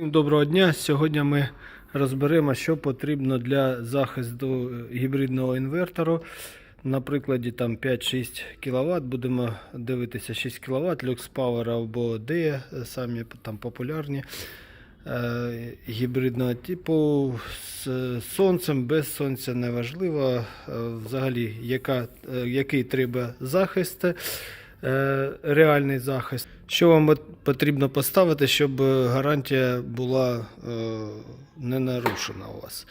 Доброго дня. Сьогодні ми розберемо, що потрібно для захисту гібридного інвертору. На прикладі там 5-6 кВт. Будемо дивитися 6 кВт, Lux Power або DE, самі там популярні е, гібридного типу з сонцем, без сонця неважливо. Е, Взагалі, яка, е, який треба захист, реальний захист. Що вам потрібно поставити, щоб е, гарантія була е, не нарушена у вас?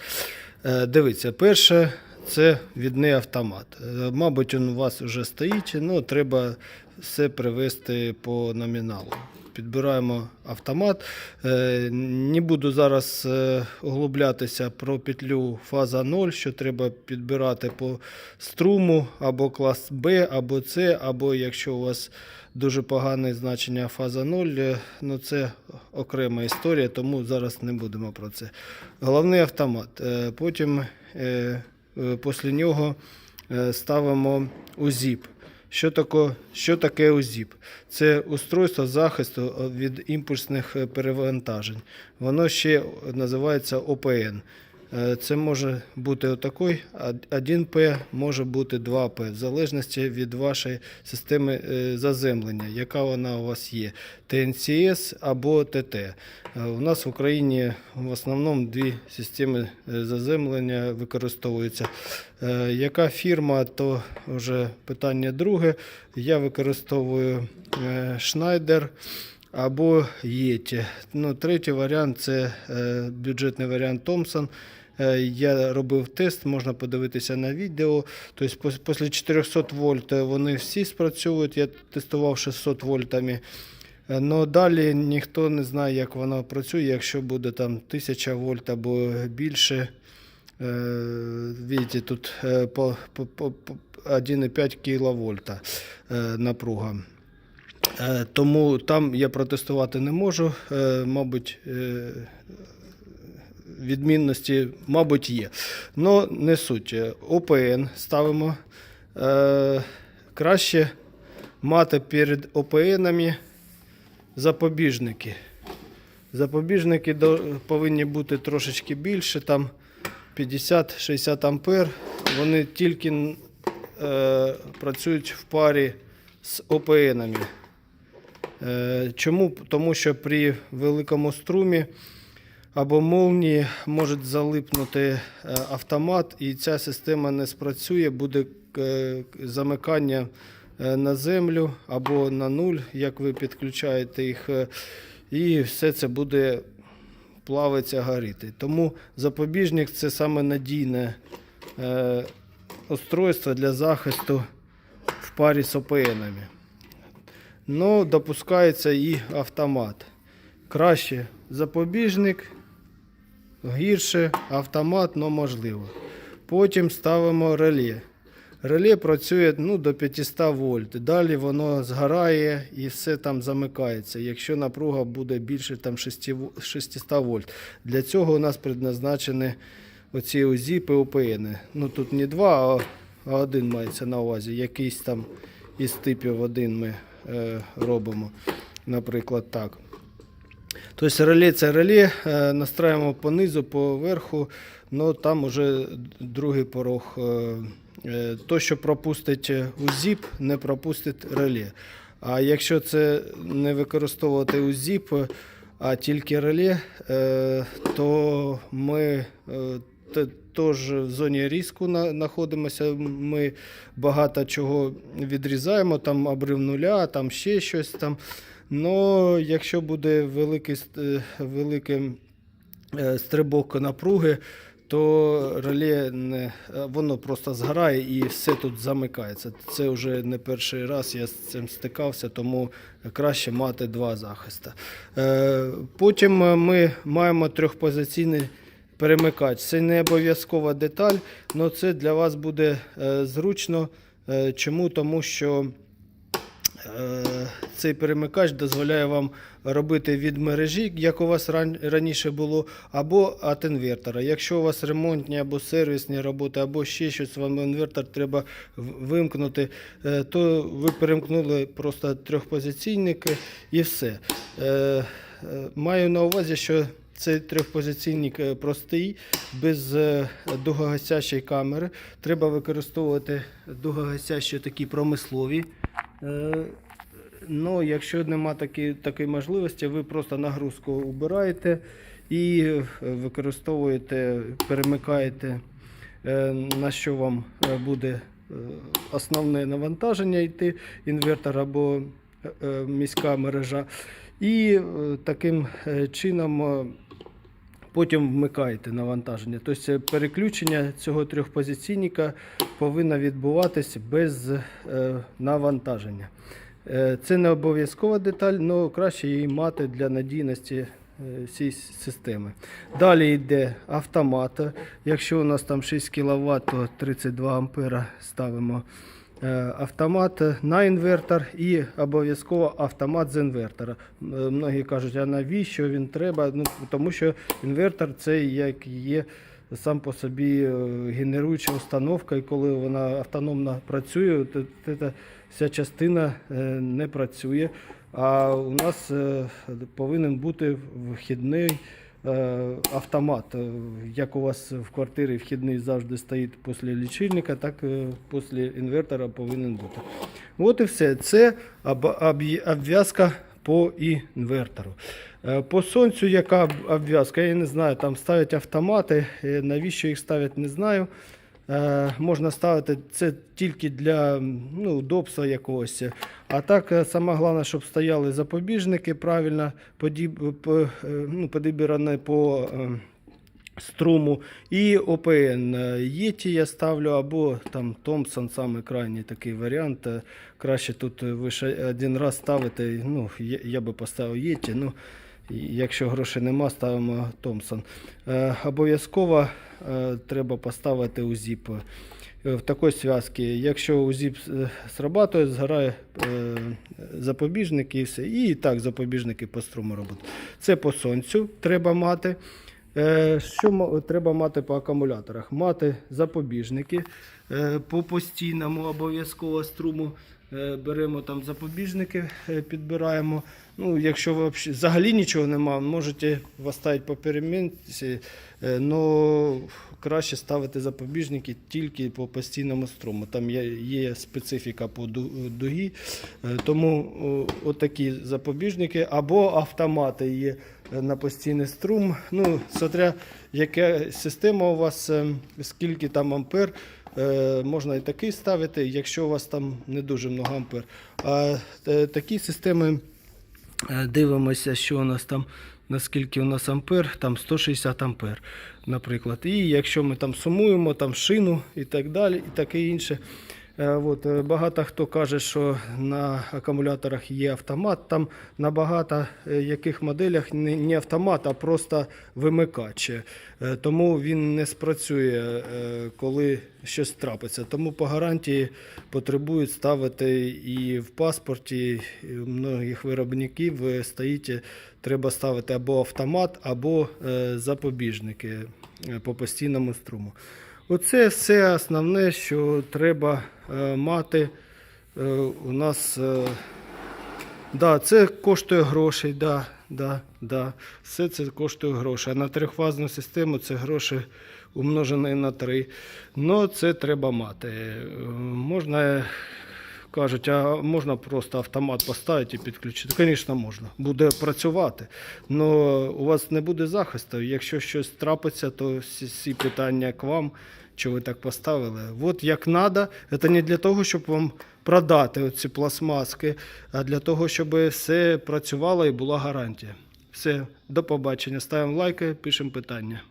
Е, Дивіться, перше це відний автомат. Е, Мабуть, він у вас вже стоїть, ну треба все привести по номіналу. Підбираємо автомат. Е, Не буду зараз е, углублятися про петлю фаза 0, що треба підбирати по струму або клас Б, або С, або якщо у вас дуже погане значення фаза 0, е, ну це окрема історія, тому зараз не будемо про це. Головний автомат. Потім після нього ставимо УЗІП. Що таке, що таке УЗІП? Це устройство захисту від імпульсних е, перевантажень. Воно ще називається ОПН. Е, Це може бути отакий 1П, може бути 2П, в залежності від вашої системи е, заземлення, яка вона у вас є. ТНЦС або ТТ. Е, У нас в Україні в основному дві системи заземлення використовуються. Яка фірма, то вже питання друге. Я використовую Schneider або Yeti. Ну, третій варіант це е, бюджетний варіант Thomson. Е, Я робив тест, можна подивитися на відео. Тобто після 400 вольт вони всі спрацьовують. Я тестував 600 вольтами. Ну далі ніхто не знає, як вона працює, якщо буде там 1000 вольт або більше. Е, Видите, тут е, по 1,5 кВт напруга. Е, Тому там я протестувати не можу. Е, Мабуть, е, відмінності, мабуть, є. Но не суть. ОПН ставимо. Краще мати перед ОПНами запобіжники. Запобіжники повинні бути трошечки більше, там 50-60 ампер. Вони тільки е, працюють в парі з ОПНами. Е, Чому? Тому що при великому струмі або молнії може залипнути е, автомат, і ця система не спрацює, буде е, замикання на землю або на нуль, як ви підключаєте їх, і все це буде плавиться горіти. Тому запобіжник це саме надійне устройство для захисту в парі з ОПНами. Ну, допускається і автомат. Краще запобіжник, гірше автомат, але можливо. Потім ставимо реле. Реле працює ну, до 500 вольт. Далі воно згорає і все там замикається, якщо напруга буде більше там, 600 вольт. Для цього у нас предназначені оці УЗІПи ОПН. Ну, тут не два, а- один мається на увазі. Якийсь там із типів один ми робимо. Наприклад, так. Тобто реле це реле, е, настраюємо по низу, по верху, ну там уже другий порог. е, е, То, що пропустить УЗІП, не пропустить реле. А якщо це не використовувати УЗІП, а тільки реле, е, то ми теж в зоні різку на- знаходимося. Ми багато чого відрізаємо, там обрив нуля, там ще щось там. Ну, якщо буде великий, е, великий е, стрибок напруги, то реле не, е, воно просто згорає і все тут замикається. Це вже не перший раз я з цим стикався, тому краще мати два захиста. Потім ми маємо трьохпозиційний перемикач. Це не обов'язкова деталь, але це для вас буде е, зручно. Е, Чому? Тому що Е, Цей перемикач дозволяє вам робити від мережі, як у вас раніше було, або від інвертора. Якщо у вас ремонтні або сервісні роботи, або ще щось, вам інвертор треба вимкнути, то ви перемкнули просто трьохпозиційники і все. Маю на увазі, що цей трьохпозиційник е, простий, без е, дугогасящої камери. Треба використовувати дугогасящі такі промислові. Е, Ну, якщо нема такі, такої можливості, ви просто нагрузку убираєте і використовуєте, перемикаєте, на що вам буде основне навантаження йти, інвертор або міська мережа. І таким чином потім вмикаєте навантаження. Тобто переключення цього трьохпозиційника повинно відбуватися без е, навантаження. Е, Це не обов'язкова деталь, але краще її мати для надійності е, цієї системи. Далі йде автомат. Якщо у нас там 6 кВт, то 32 ампера ставимо автомат на інвертор і обов'язково автомат з інвертора. Е, Многі кажуть, а навіщо він треба? Ну, тому що інвертор це як є сам по собі е, генеруюча установка, і коли вона автономно працює, то вся частина е, не працює. А у нас е, повинен бути вхідний е, автомат. Е, Як у вас в квартирі вхідний завжди стоїть після лічильника, так е, після інвертора повинен бути. От і все. Це обв'язка по інвертору. Е, По сонцю, яка обв'язка, я не знаю, там ставлять автомати, е, навіщо їх ставлять, не знаю. Е, можна ставити це тільки для ну, удобства якогось. А так, е, саме головне, щоб стояли запобіжники правильно подіб, по, е, ну, по струму. І ОПН. Єті я ставлю, або там Томпсон, саме крайній такий варіант. Краще тут ви ще один раз ставите. Ну, я, би поставив Єті. Ну, якщо грошей нема, ставимо Томпсон. Е, обов'язково е, треба поставити УЗІП. Е, В такій зв'язці, якщо УЗІП срабатує, згорає е, запобіжник і все. І так запобіжники по струму роблять. Це по сонцю треба мати. Що треба мати по акумуляторах? Мати запобіжники по постійному обов'язково струму. Е, Беремо там запобіжники, е, підбираємо. Ну, якщо взагалі- нічого немає, можете поставити по перемінці, але краще ставити запобіжники тільки по постійному струму. Там є, специфіка по дугі, е, тому отакі запобіжники або автомати є на постійний струм. Ну, смотря яка система у вас, скільки там ампер. Е, Можна і такий ставити, якщо у вас там не дуже много ампер. А е, такі системи е, дивимося, що у нас там, наскільки у нас ампер, там 160 ампер, наприклад. І якщо ми там сумуємо, там шину і так далі, і таке інше. Е, От, е, багато хто каже, що на акумуляторах є автомат. Там на багато е, яких моделях не, автомат, а просто вимикач. Тому він не спрацює, коли щось трапиться. Тому по гарантії потребують ставити і в паспорті многих виробників стоїть, треба ставити або автомат, або запобіжники по постійному струму. Оце все основне, що треба е, мати. Е, у нас е, да, це коштує грошей, да, да, да. все це коштує грошей. А на трьохфазну систему це гроші умножені на 3. Ну, це треба мати. Можна, кажуть, а можна просто автомат поставити і підключити? Звісно, можна. Буде працювати. Але у вас не буде захисту. Якщо щось трапиться, то всі, питання к вам, що ви так поставили. От як треба, це не для того, щоб вам продати оці пластмаски, а для того, щоб все працювало і була гарантія. Все, до побачення. Ставимо лайки, пишемо питання.